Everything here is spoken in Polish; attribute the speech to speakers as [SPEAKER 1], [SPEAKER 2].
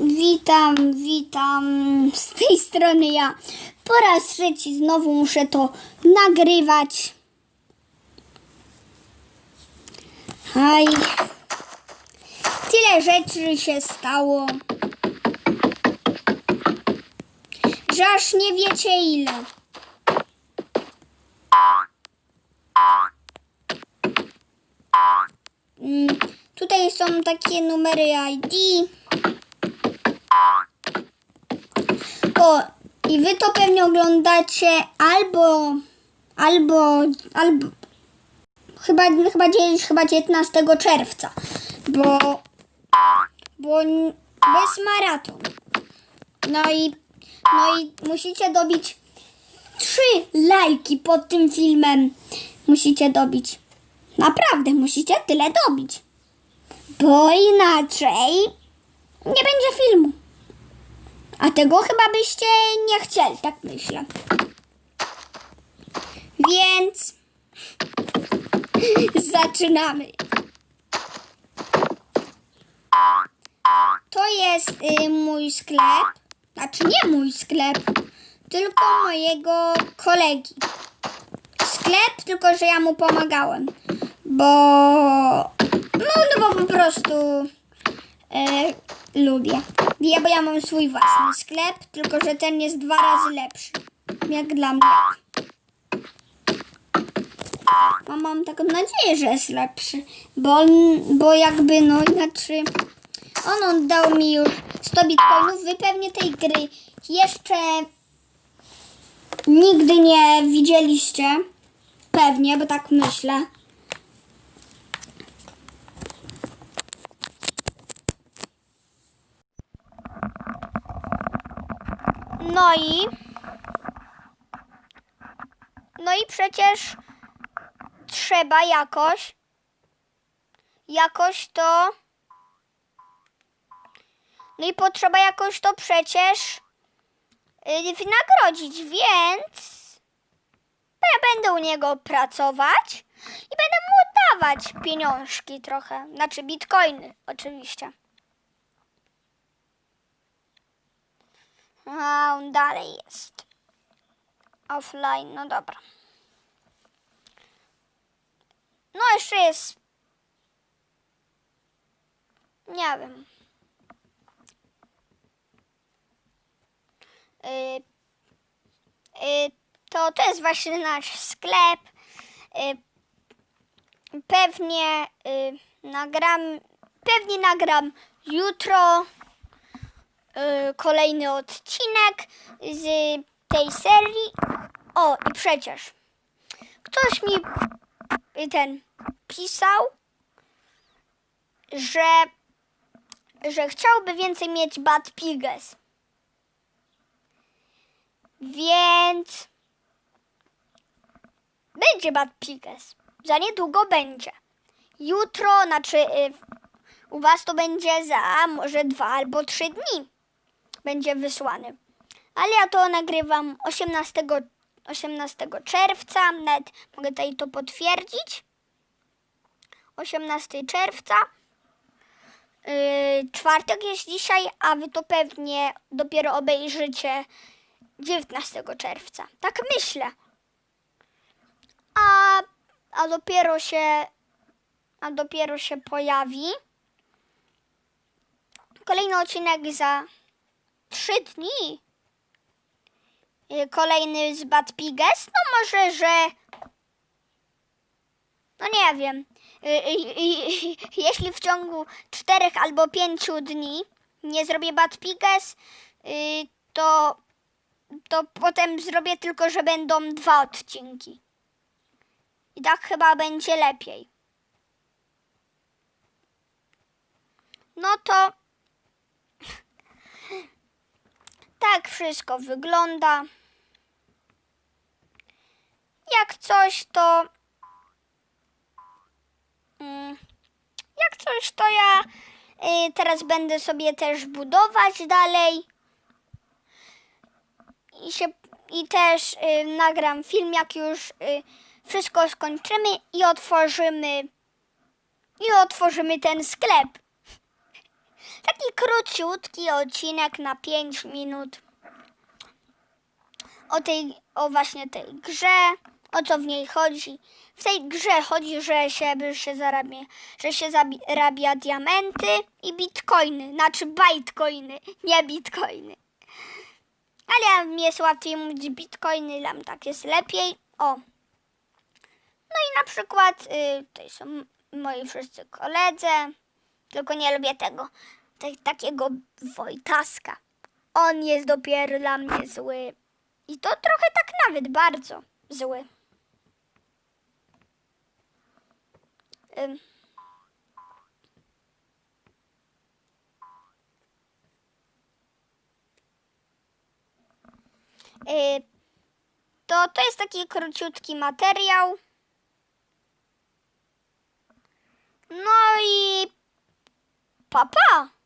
[SPEAKER 1] Witam, witam. Z tej strony ja. Po raz trzeci znowu muszę to nagrywać. Haj. Tyle rzeczy się stało. Że aż nie wiecie ile. Mm, Tutaj są takie numery ID. I wy to pewnie oglądacie albo, albo, albo, chyba, chyba, chyba 19 czerwca, bo, bo, jest maraton. No i, no i musicie dobić trzy lajki pod tym filmem. Musicie dobić. Naprawdę, musicie tyle dobić. Bo inaczej nie będzie filmu. A tego chyba byście nie chcieli, tak myślę. Więc zaczynamy. To jest y, mój sklep. Znaczy nie mój sklep, tylko mojego kolegi. Sklep, tylko że ja mu pomagałem. Bo. No, no bo po prostu e, lubię. Ja, bo ja mam swój własny sklep, tylko że ten jest dwa razy lepszy. Jak dla mnie. A mam taką nadzieję, że jest lepszy. Bo, bo jakby, no inaczej. On oddał mi już 100 bitcoinów. Wy pewnie tej gry jeszcze nigdy nie widzieliście. Pewnie, bo tak myślę. No i. No i przecież trzeba jakoś. Jakoś to. No i potrzeba jakoś to przecież y, wynagrodzić, więc ja będę u niego pracować i będę mu dawać pieniążki trochę. Znaczy bitcoiny, oczywiście. A on dalej jest. Offline, no dobra. No jeszcze jest. Nie wiem. Y, y, to to jest właśnie nasz sklep. Y, pewnie nagram, pewnie nagram jutro kolejny odcinek z tej serii. O, i przecież ktoś mi y, ten pisał, że, że chciałby więcej mieć Bad Piges. Więc będzie Bad Piges. Za niedługo będzie. Jutro, znaczy y, u was to będzie za może dwa albo trzy dni. Będzie wysłany. Ale ja to nagrywam 18, 18 czerwca. Nawet mogę tutaj to potwierdzić. 18 czerwca. Yy, czwartek jest dzisiaj, a wy to pewnie dopiero obejrzycie 19 czerwca. Tak myślę. A, a dopiero się a dopiero się pojawi kolejny odcinek za 3 dni. Y, Kolejny z Bad Piges. No może, że no nie wiem. Y, y, Jeśli w ciągu 4 albo 5 dni nie zrobię Bad Piges, to to potem zrobię tylko, że będą dwa odcinki. I tak chyba będzie lepiej. No to tak wszystko wygląda. Jak coś to mm, jak coś to ja y, teraz będę sobie też budować dalej i się i też y, nagram film, jak już y, wszystko skończymy i otworzymy i otworzymy ten sklep. Taki króciutki odcinek na 5 minut o tej, o właśnie tej grze, o co w niej chodzi. W tej grze chodzi, że się, się zarabia, że się zarabia diamenty i bitcoiny, znaczy bitcoiny, nie bitcoiny. Ale mi jest łatwiej mówić bitcoiny, tam tak jest lepiej. O. No i na przykład y, tutaj są moi wszyscy koledzy, tylko nie lubię tego, te, takiego Wojtaska. On jest dopiero dla mnie zły. I to trochę tak nawet bardzo zły. Ym. Y, To, to jest taki króciutki materiał. No i papa.